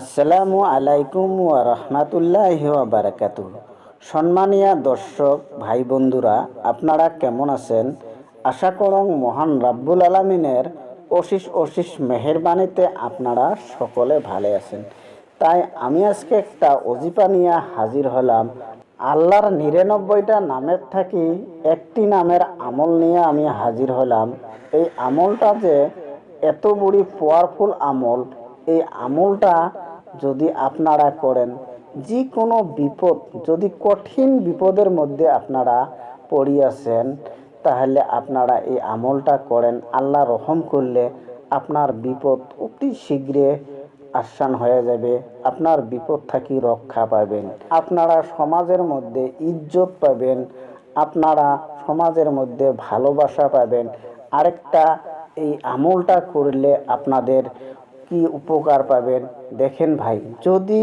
আসসালামু আলাইকুম ওয়া রাহমাতুল্লাহি ওয়া বারাকাতু সম্মানীয় দর্শক, ভাই বন্ধুরা, আপনারা কেমন আছেন? আশা করং মহান রাব্বুল আলামিনের অশিস অশিস মেহেরবানিতে আপনারা সকলে ভালো আছেন। তাই আমি আজকে একটা অজিপা নিয়ে হাজির হলাম। আল্লাহর নিরানব্বইটা নামের থাকি একটি নামের আমল নিয়ে আমি হাজির হলাম। এই আমলটা যে এত বড়ি পাওয়ারফুল আমল, এই আমলটা যদি আপনারা করেন যে কোনো বিপদ, যদি কঠিন বিপদের মধ্যে আপনারা পড়িয়াছেন, তাহলে আপনারা এই আমলটা করেন। আল্লাহ রহম করলে আপনার বিপদ অতি শীঘ্রে আসান হয়ে যাবে, আপনার বিপদ থাকি রক্ষা পাবেন। আপনারা সমাজের মধ্যে ইজ্জত পাবেন, আপনারা সমাজের মধ্যে ভালোবাসা পাবেন। আরেকটা, এই আমলটা করলে আপনাদের কি উপকার পাবেন? দেখেন ভাই, যদি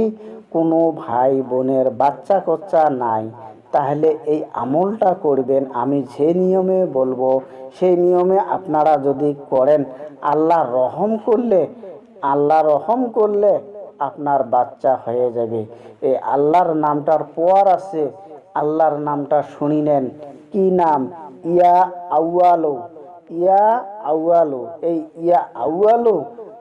কোনো ভাই বোনের বাচ্চা কচ্চা নাই, তাহলে এই আমলটা করবেন। আমি যে নিয়মে বলব, সেই নিয়মে আপনারা যদি করেন, আল্লাহ রহম করলে, আল্লাহ রহম করলে আপনার বাচ্চা হয়ে যাবে। এই আল্লাহর নামটার পর আছে, আল্লাহর নামটা শুনি নেন। কি নাম? ইয়া আউয়ালো। ইয়া আউয়ালো। এই ইয়া আউয়ালো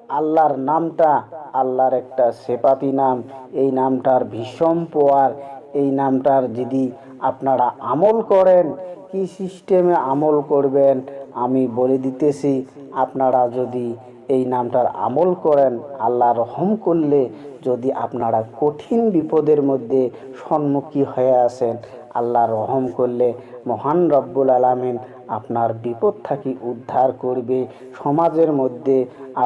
আল্লাহর নামটা, আল্লাহর একটা সেপাতি নাম। এই নামটার ভীষণ পোয়ার। এই নামটার যদি আপনারা আমল করেন, কি সিস্টেমে আমল করবেন, আমি বলে দিতেছি, আপনারা যদি এই নামটার আমল করেন, আল্লাহ রহম করলে যদি আপনারা কঠিন বিপদের মধ্যে সম্মুখী হয়ে আসেন আল্লাহ রহম করলে মহান রব্বুল আলামিন আপনার বিপদ থাকি উদ্ধার করবে। সমাজের মধ্যে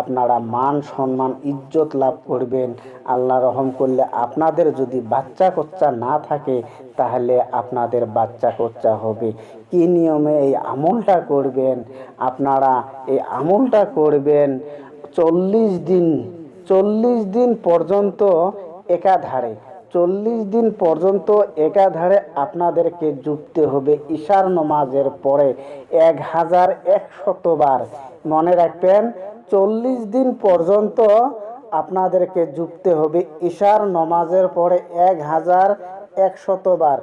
আপনারা মান সম্মান, ইজ্জত লাভ করবেন। আল্লাহ রহম করলে আপনাদের যদি বাচ্চা কচ্চা না থাকে, তাহলে আপনাদের বাচ্চা কচ্চা হবে। কি নিয়মে এই আমলটা করবেন? আপনারা এই আমলটা করবেন চল্লিশ দিন চল্লিশ দিন পর্যন্ত একাধারে। চল্লিশ দিন পর্যন্ত একাধারে আপনাদেরকে জুটতে হবে ঈশার নমাজের পরে এক হাজার একশতবার মনে রাখবেন, চল্লিশ দিন পর্যন্ত আপনাদেরকে জুটতে হবে ঈশার নমাজের পরে এক হাজার একশতবার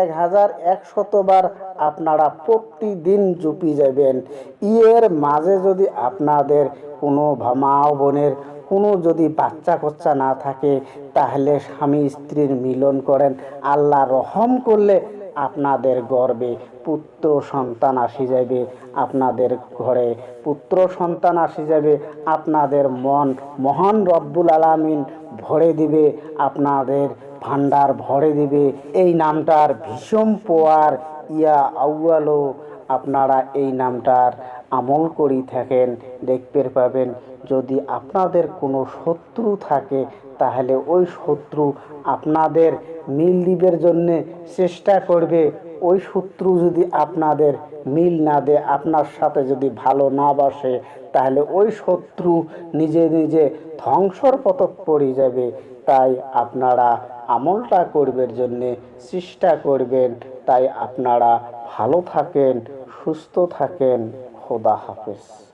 এক হাজার একশতবার আপনারা প্রতিদিন জুপি যাবেন ইয়ের মাঝে যদি আপনাদের কোনো মা বোনের কোনো যদি বাচ্চা কচ্চা না থাকে, তাহলে স্বামী স্ত্রীর মিলন করেন। আল্লাহ রহম করলে আপনাদের গর্বে পুত্র সন্তান আসি যাবে আপনাদের ঘরে পুত্র সন্তান আসি যাবে আপনাদের মন মহান রব্বুল আলামিন ভরে দিবে, আপনাদের ভান্ডার ভরে দিবে। এই নামটার ভীষণ পোয়ার ইয়া আউয়ালো আপনারা এই নামটার আমল করি থাকেন, দেখতে পাবেন। যদি আপনাদের কোনো শত্রু থাকে, তাহলে ওই শত্রু আপনাদের মিল দিবের জন্যে চেষ্টা করবে। ওই শত্রু যদি আপনাদের মিল না দেয়, আপনার সাথে যদি ভালো না বাসে, তাহলে ওই শত্রু নিজে নিজে ধ্বংসর পথক পড়ে যাবে। তাই আপনারা আমলটা করবের জন্যে চেষ্টা করবেন। তাই আপনারা ভালো থাকেন, সুস্থ থাকেন। খোদা হাফেজ।